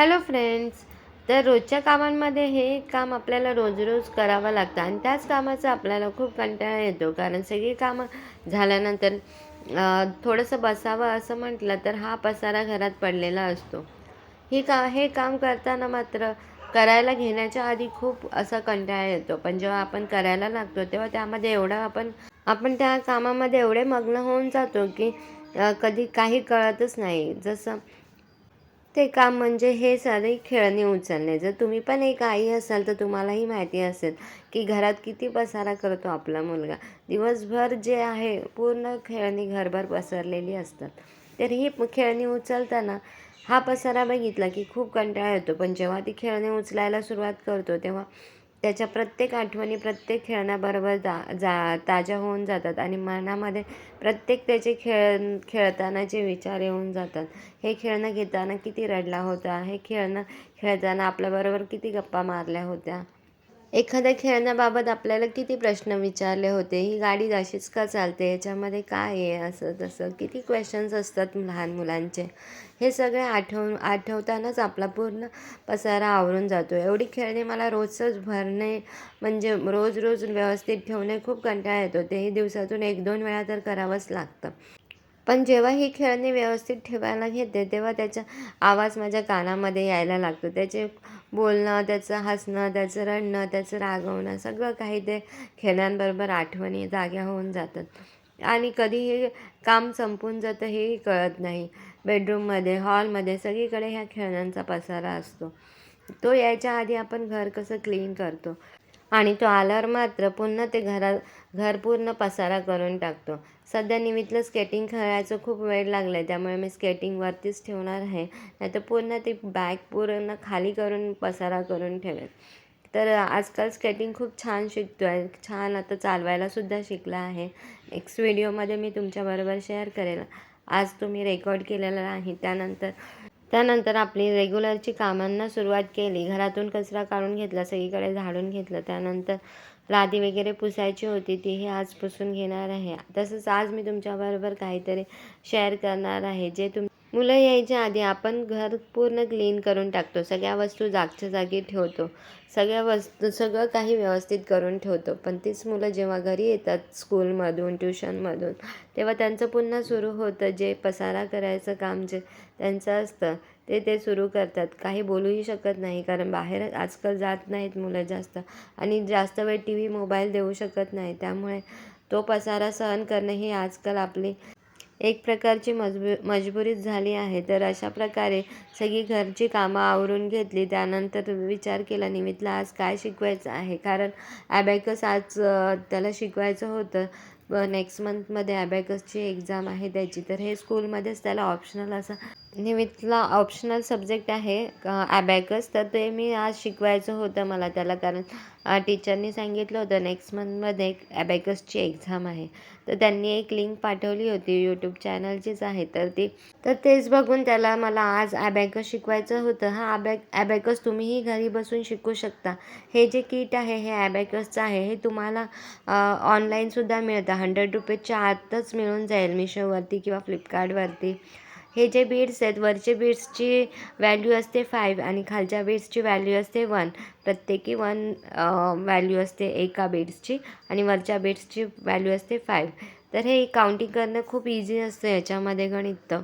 Hello friends तर रोजच्या कामांमध्ये हे काम आपल्याला रोज रोज करावं लागतं आणि त्याच कामाचा आपल्याला खूप कंटाळा येतो. कारण सगळी कामं झाल्यानंतर थोडंसं बसावं असं म्हटलं तर हा पसारा घरात पडलेला असतो. ही का हे काम करताना मात्र करायला घेण्याच्या आधी खूप असा कंटाळा येतो. पण जेव्हा आपण करायला लागतो तेव्हा त्यामध्ये एवढा आपण आपण त्या कामामध्ये एवढे मग्न होऊन जातो की कधी काही कळतच नाही. जसं ते काम म्हणजे हे सारे खेळणी उचलणे. जर तुम्ही पण एक आई असाल तर तुम्हालाही माहिती असेल की घरात किती पसारा करतो आपला मुलगा. दिवसभर जे आहे पूर्ण खेळणी घरभर पसरलेली असतात. तर ही खेळणी उचलताना हा पसारा बघितला की खूप कंटाळा येतो. पण जेव्हा ती खेळणी उचलायला सुरुवात करतो तेव्हा त्याच्या प्रत्येक आठवणी प्रत्येक खेळण्याबरोबर जा जा ताज्या होऊन जातात आणि मनामध्ये प्रत्येक त्याचे खेळ खेळतानाचे विचार येऊन जातात. हे खेळणं घेताना किती रडला होता हे खेळणं खेळताना आपल्याबरोबर किती गप्पा मारल्या होत्या. एखाद्या खेळण्याबाबत आपल्याला किती प्रश्न विचारले होते? ही गाडी अशीच का चालते? याच्यामध्ये काय आहे? असं तसं. किती क्वेश्चन्स असतात लहान मुलांचे. हे सगळे आठव आठवतानाच आपला पूर्ण पसारा आवरून जातो. एवढी खेळणी मला रोजच भरणे म्हणजे रोज रोज व्यवस्थित ठेवणे खूप कंटाळा येतो. तेही दिवसातून एक दोन वेळा तर करावंच लागतं. पण जेव्हा ही खेळणी व्यवस्थित ठेवायला घेते तेव्हा त्याचा आवाज माझ्या कानामध्ये यायला लागतो. त्याचे बोलणं त्याचं हसणं त्याचं रडणं त्याचं रागवणं सगळं काही ते खेळांबरोबर आठवणी जाग्या होऊन जातात. आणि कधी हे काम संपून जातं हेही कळत नाही. बेडरूममध्ये हॉलमध्ये सगळीकडे ह्या खेळण्यांचा पसारा असतो. तो यायच्या आधी आपण घर कसं क्लीन करतो? आणि तो आल्यावर मात्र पुन्हा ते घरा घर पूर्ण पसारा करून टाकतो. सध्या निमितला स्केटिंग खेळायचं खूप वेळ लागला आहे त्यामुळे मी स्केटिंगवरतीच ठेवणार आहे. नाही तर पूर्ण ती बॅग पूर्ण खाली करून पसारा करून ठेवेल तर आजकाल स्केटिंग खूप छान शिकतो आहे छान आता चालवायलासुद्धा शिकला आहे. नेक्स्ट व्हिडिओमध्ये मी तुमच्याबरोबर शेअर करेल. आज तुम्ही रेकॉर्ड केलेला आहे. त्यानंतर त्यानंतर आपली रेग्युलरची कामांना सुरुवात केली. घरातून कचरा काढून घेतला सगळीकडे झाडून घेतलं. त्यानंतर लादी वगैरे पुसायची होती तीही आज पुसून घेणार आहे. तसंच आज मी तुमच्याबरोबर काहीतरी शेअर करणार आहे जे तुम मुलं यायच्या आधी आपण घर पूर्ण क्लीन करून टाकतो. सगळ्या वस्तू जागच्या जागी ठेवतो. सगळ्या वस्तू सगळं काही व्यवस्थित करून ठेवतो. पण तीच मुलं जेव्हा घरी येतात स्कूलमधून ट्युशनमधून तेव्हा त्यांचं पुन्हा सुरू होतं जे पसारा करायचं काम जे त्यांचं असतं ते ते सुरू करतात. काही बोलूही शकत नाही कारण बाहेर आजकाल जात नाहीत मुलं जास्त आणि जास्त वेळ टी व्ही मोबाईल देऊ शकत नाही. त्यामुळे तो पसारा सहन करणं ही आजकाल आपली एक प्रकारची मजबू मजबुरीच झाली आहे. तर अशा प्रकारे सगळी घरची कामं आवरून घेतली. त्यानंतर विचार केला निमित्तला आज काय शिकवायचं आहे? कारण ॲबॅकस आज त्याला शिकवायचं होतं. नेक्स्ट मंथमध्ये ॲबॅकसची एक्झाम आहे त्याची. तर हे स्कूलमध्येच त्याला ऑप्शनल असं निमित्तला ऑप्शनल सब्जेक्ट आहे ॲबॅकस तर ते मी आज शिकवायचं होतं मला त्याला कारण टीचरनी सांगितलं होतं नेक्स्ट मंथमध्ये ॲबॅकसची एक्झाम आहे. तर त्यांनी एक लिंक पाठवली होती यूट्यूब चॅनलचीच आहे तर ती तर तेच बघून त्याला मला आज ॲबॅकस शिकवायचं होतं. हा ॲबॅक ॲबॅकस तुम्हीही घरी बसून शिकू शकता. हे जे किट आहे हे ॲबॅकसचं आहे हे तुम्हाला ऑनलाईनसुद्धा मिळतं. हंड्रेड रुपीजच्या आतच मिळून जाईल मिशोवरती किंवा फ्लिपकार्टवरती. हे जे बीड्स आहेत वरचे बीड्सची व्हॅल्यू असते फाईव्ह आणि खालच्या बीड्सची व्हॅल्यू असते वन प्रत्येकी वन व्हॅल्यू असते एका बीड्सची आणि वरच्या बीड्सची व्हॅल्यू असते फाईव्ह तर हे काउंटिंग करणं खूप इझी असतं याच्यामध्ये गणित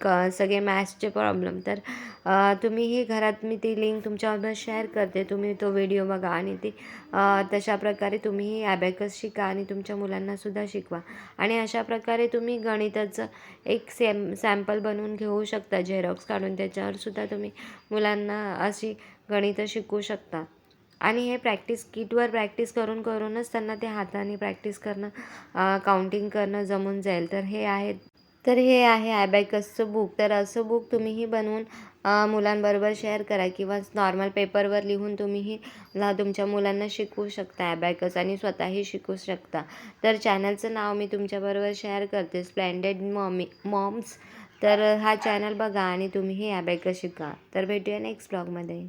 क सगळे मॅथ्सचे प्रॉब्लेम. तर तुम्ही तुम्हीही घरात मी ती लिंक तुमच्याबरोबर शेअर करते. तुम्ही तो व्हिडिओ बघा आणि ती तशा प्रकारे तुम्हीही ॲबॅकस शिका आणि तुमच्या मुलांनासुद्धा शिकवा. आणि अशा प्रकारे तुम्ही गणिताचं एक सेम सॅम्पल बनवून घेऊ शकता. झेरॉक्स काढून त्याच्यावरसुद्धा तुम्ही मुलांना अशी गणितं शिकवू शकता. आणि हे प्रॅक्टिस किटवर प्रॅक्टिस करून करूनच त्यांना ते हाताने प्रॅक्टिस करणं काउंटिंग करणं जमून जाईल. तर हे आहे तर हे आहे ॲबॅकसचं बुक तर असं बुक तुम्हीही बनवून मुलांबरोबर शेअर करा किंवा नॉर्मल पेपरवर लिहून तुम्हीही ला तुमच्या मुलांना शिकवू शकता ॲबॅकस आणि स्वतःही शिकू शकता. तर चॅनलचं नाव मी तुमच्याबरोबर शेअर करते स्प्लेंडेड मॉमी मॉम्स तर हा चॅनल बघा आणि तुम्हीही ॲबॅकस शिका. तर भेटूया नेक्स्ट ब्लॉगमध्ये